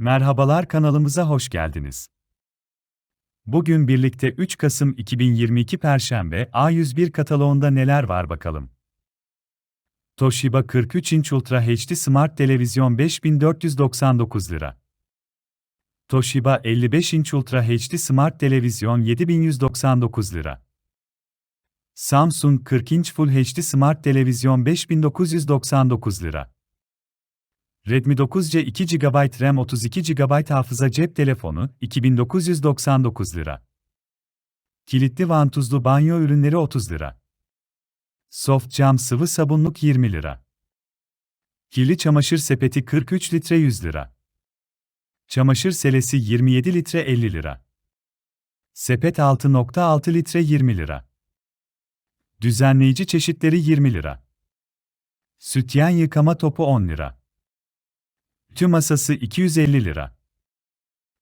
Merhabalar kanalımıza hoş geldiniz. Bugün birlikte 3 Kasım 2022 Perşembe A101 kataloğunda neler var bakalım. Toshiba 43 inç Ultra HD Smart Televizyon 5499 lira. Toshiba 55 inç Ultra HD Smart Televizyon 7199 lira. Samsung 40 inç Full HD Smart Televizyon 5999 lira. Redmi 9C 2 GB RAM 32 GB hafıza cep telefonu 2999 lira. Kilitli vantuzlu banyo ürünleri 30 lira. Soft cam sıvı sabunluk 20 lira. Kirli çamaşır sepeti 43 litre 100 lira. Çamaşır selesi 27 litre 50 lira. Sepet 6.6 litre 20 lira. Düzenleyici çeşitleri 20 lira. Sütyen yıkama topu 10 lira. Tüm masası 250 lira.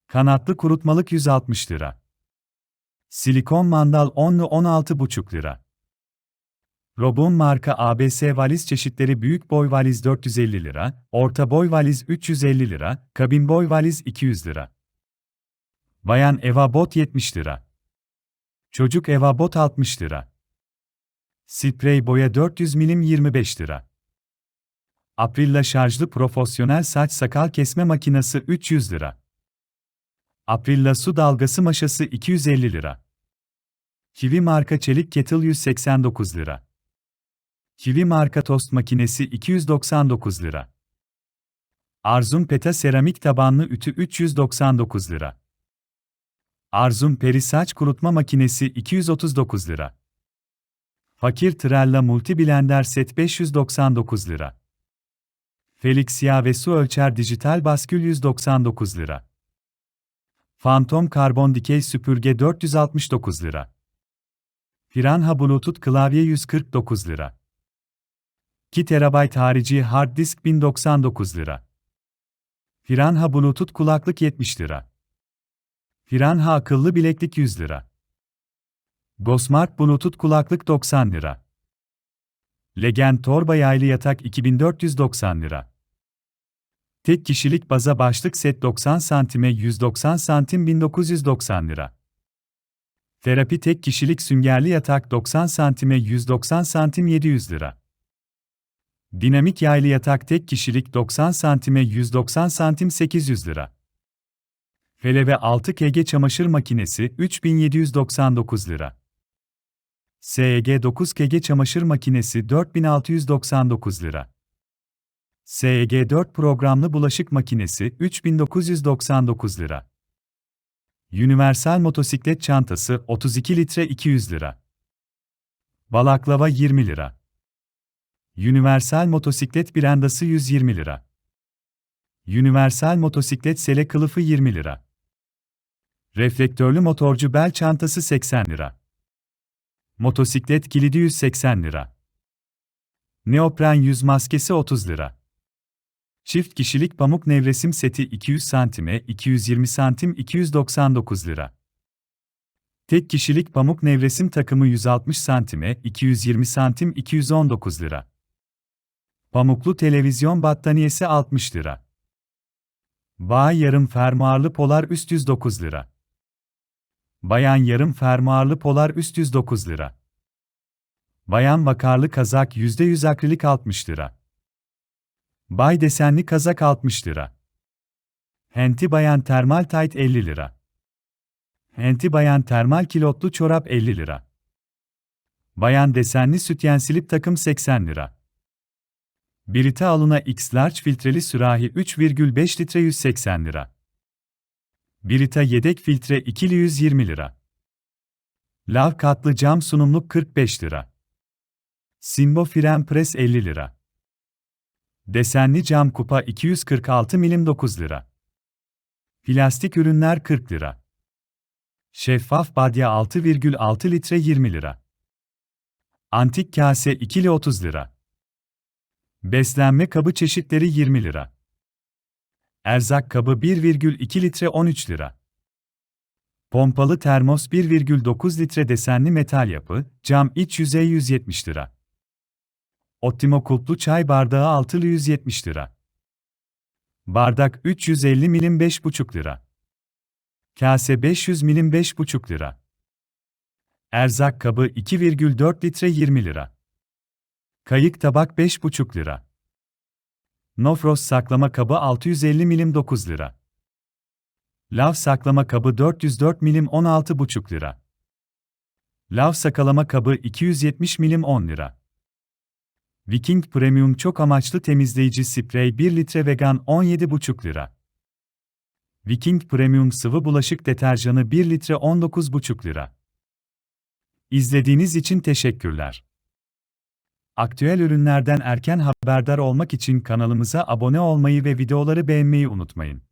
Kanatlı kurutmalık 160 lira. Silikon mandal 10'lu 16,5 lira. Robon marka ABS valiz çeşitleri büyük boy valiz 450 lira, orta boy valiz 350 lira, kabin boy valiz 200 lira. Bayan Eva bot 70 lira. Çocuk Eva bot 60 lira. Sprey boya 400 milim 25 lira. Aprilla şarjlı profesyonel saç sakal kesme makinesi 300 lira. Aprilla su dalgası maşası 250 lira. Kiwi marka çelik kettle 189 lira. Kiwi marka tost makinesi 299 lira. Arzum Peta seramik tabanlı ütü 399 lira. Arzum Peri saç kurutma makinesi 239 lira. Fakir Trella Multi Blender set 599 lira. Felix yağ ve su ölçer dijital baskül 199 lira. Phantom karbon dikey süpürge 469 lira. Piranha Bluetooth klavye 149 lira. 2 TB harici hard disk 1099 lira. Piranha Bluetooth kulaklık 70 lira. Piranha akıllı bileklik 100 lira. Gosmart Bluetooth kulaklık 90 lira. Legend torba yaylı yatak 2490 lira. Tek kişilik baza başlık set 90 santime 190 santim 1990 lira. Terapi tek kişilik süngerli yatak 90 santime 190 santim 700 lira. Dinamik yaylı yatak tek kişilik 90 santime 190 santim 800 lira. Feleve 6 kg çamaşır makinesi 3799 lira. SEG 9 kg çamaşır makinesi 4699 lira. SEG 4 programlı bulaşık makinesi 3999 lira. Universal motosiklet çantası 32 litre 200 lira. Balaklava 20 lira. Universal motosiklet brandası 120 lira. Universal motosiklet sele kılıfı 20 lira. Reflektörlü motorcu bel çantası 80 lira. Motosiklet kilidi 180 lira. Neopren yüz maskesi 30 lira. Çift kişilik pamuk nevresim seti 200 santime 220 santim 299 lira. Tek kişilik pamuk nevresim takımı 160 santime 220 santim 219 lira. Pamuklu televizyon battaniyesi 60 lira. Bağ yarım fermuarlı polar üst 109 lira. Bayan yarım fermuarlı polar üst 109 lira. Bayan vakarlı kazak %100 akrilik 60 lira. Bay desenli kazak 60 lira. Henti bayan termal tight 50 lira. Henti bayan termal kilotlu çorap 50 lira. Bayan desenli sütyen silip takım 80 lira. Brita alına X large filtreli sürahi 3,5 litre 180 lira. Brita yedek filtre ikili 120 lira. Lav katlı cam sunumluk 45 lira. Simbo fren pres 50 lira. Desenli cam kupa 246 milim 9 lira. Plastik ürünler 40 lira. Şeffaf badya 6,6 litre 20 lira. Antik kase ikili 30 lira. Beslenme kabı çeşitleri 20 lira. Erzak kabı 1,2 litre 13 lira. Pompalı termos 1,9 litre desenli metal yapı, cam iç yüzey 170 lira. Optimo kulplu çay bardağı altılı 170 lira. Bardak 350 milim 5,5 lira. Kase 500 milim 5,5 lira. Erzak kabı 2,4 litre 20 lira. Kayık tabak 5,5 lira. Nofros saklama kabı 650 milim 9 lira. Lav saklama kabı 404 milim 16,5 lira. Lav sakalama kabı 270 milim 10 lira. Viking Premium çok amaçlı temizleyici sprey 1 litre vegan 17,5 lira. Viking Premium sıvı bulaşık deterjanı 1 litre 19,5 lira. İzlediğiniz için teşekkürler. Aktüel ürünlerden erken haberdar olmak için kanalımıza abone olmayı ve videoları beğenmeyi unutmayın.